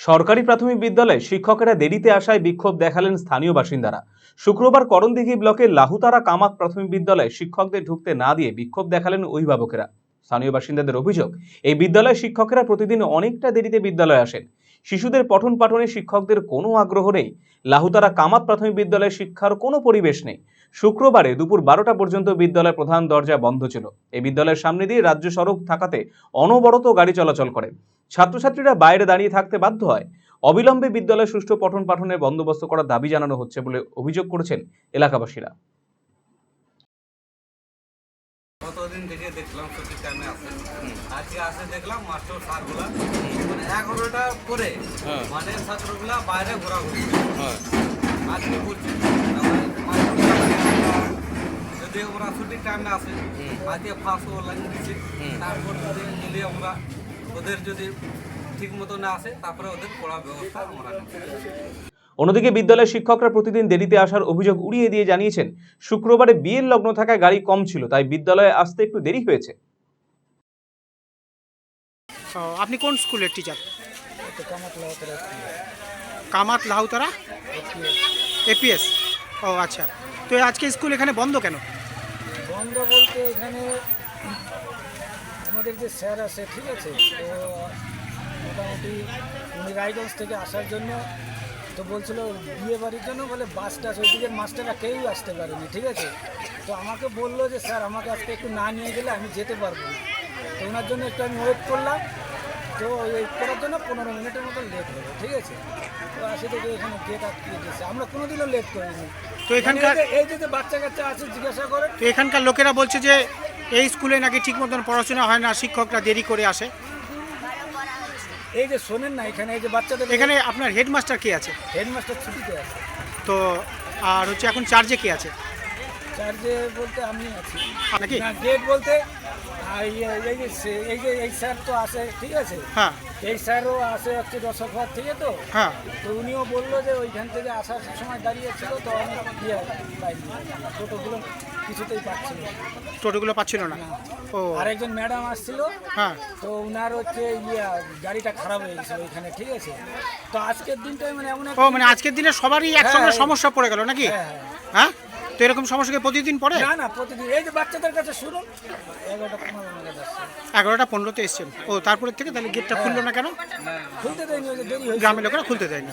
সরকারি প্রাথমিক বিদ্যালয়ে শিক্ষকেরা দেরিতে আসায় বিক্ষোভ দেখালেন স্থানীয় বাসিন্দারা। শুক্রবার করণদিঘি ব্লকের লাহুতারা কামাত প্রাথমিক বিদ্যালয়ে শিক্ষকদের ঢুকতে না দিয়ে বিক্ষোভ দেখালেন অভিভাবকেরা। স্থানীয় বাসিন্দাদের অভিযোগ, এই বিদ্যালয়ের শিক্ষকেরা প্রতিদিন অনেকটা দেরিতে বিদ্যালয়ে আসেন। শিশুদের পঠন পাঠনে শিক্ষকদের কোনো আগ্রহ নেই। লাহুতারা কামাত প্রাথমিক বিদ্যালয়ে শিক্ষার কোনো পরিবেশ নেই। শুক্রবারে দুপুর বারোটা পর্যন্ত বিদ্যালয়ের প্রধান দরজা বন্ধ ছিল। এই বিদ্যালয়ের সামনে দিয়ে রাজ্য সড়ক থাকাতে অনবরত গাড়ি চলাচল করে। ছাত্রছাত্রীরা বাইরে দাঁড়িয়ে থাকতে বাধ্য হয়। অবিলম্বে বিদ্যালয়ে সুষ্ঠু পঠন পাঠনের বন্দোবস্ত করার দাবি জানানো হচ্ছে বলে অভিযোগ করেছেন এলাকাবাসীরা। কতদিন থেকে দেখলাম ছুটির টাইমে আসে আজকে আসে দেখলাম মাস্টার স্যারগুলা। মানে এগারোটা পরে হ্যাঁ। মানে ছাত্রগুলা বাইরে ঘোরাঘুরি। হ্যাঁ। আজকে বলছি যদি ওরা ছুটির টাইমে আসে আজকে লাগিয়ে দিচ্ছে তারপর যদি আমরা ওদের যদি ঠিক মতো না আসে তারপরে ওদের পড়ার ব্যবস্থা আমরা অন্যদিকে বিদ্যালয়ের শিক্ষকরা প্রতিদিন দেরিতে আসার অভিযোগ উড়িয়ে দিয়ে জানিয়েছেন শুক্রবারে বিয়ের লগ্ন থাকায় গাড়ি কম ছিল তাই বিদ্যালয়ে আসতে একটু দেরি হয়েছে। আপনি কোন স্কুলের টিচার কামাত লাহুতারা এপিএস ও আচ্ছা। তো আজকে স্কুল এখানে বন্ধ কেন? বন্ধ বলতে এখানে আমাদের যে স্যার আছে ঠিক আছে? তো মোটামুটি উনি রায়গঞ্জ থেকে আসার জন্য তো বলছিল বিয়ে বাড়ির জন্য বলে বাস টাস ওইদিকে মাস্টাররা কেউই আসতে পারেনি ঠিক আছে? তো আমাকে বলল যে স্যার আমাকে আজকে একটু না নিয়ে গেলে আমি যেতে পারব না। তো ওনার জন্য একটু আমি ওয়েট করলাম। তো এই করার জন্য পনেরো মিনিটের মতো লেট হলো ঠিক আছে? তো আসে থেকে এখানে গেট আটকে দিয়েছে। আমরা কোনোদিনও লেট করিনি। তো এখানকার এই যে- বাচ্চা কাচ্চা আছে জিজ্ঞাসা করে তো এখানকার লোকেরা বলছে যে এই স্কুলে নাকি ঠিক মতন পড়াশোনা হয় না শিক্ষকরা দেরি করে আসে। এই যে শোনেন না এখানে এই যে বাচ্চাদের এখানে আপনার হেডমাস্টার কে আছে? হেডমাস্টার ছুটিতে আছে। তো আর হচ্ছে এখন চার্জে কে আছে? চার্জে বলতে আমি আছি। নাকি? না গেট বলতে এই- এই যে এই যে এই স্যার তো আসে ঠিক আছে? হ্যাঁ। এই স্যারও আসে হচ্ছে রসগোল্লা থেকে তো? হ্যাঁ। তো উনিও বলল যে ওইখান থেকে আসার সময় দাঁড়িয়েছিল তো আমি ইয়ে টোটোগুলো কিছুতেই পাচ্ছিল না। টোটোগুলো পাচ্ছিল না। ও। আরেকজন ম্যাডাম আসছিল। হ্যাঁ। তো উনার হচ্ছে ইয়ে গাড়িটা খারাপ হয়ে গেছিল ওইখানে ঠিক আছে? তো আজকের দিনটাই মানে এমন ও মানে আজকের দিনে সবারই একসঙ্গে হ্যাঁ। সমস্যা পড়ে গেল নাকি? হ্যাঁ, হ্যাঁ। হ্যাঁ? তো এরকম সমস্যাকে প্রতিদিন পড়ে? না না প্রতিদিন। এই যে বাচ্চাদের কাছে শুনুন। এগারোটা পনেরোতে এসছেন। ও তারপরে থেকে তাহলে গেটটা খুললো না কেন? খুলতে দেয়নি গ্রামের লোকেরা খুলতে দেয়নি।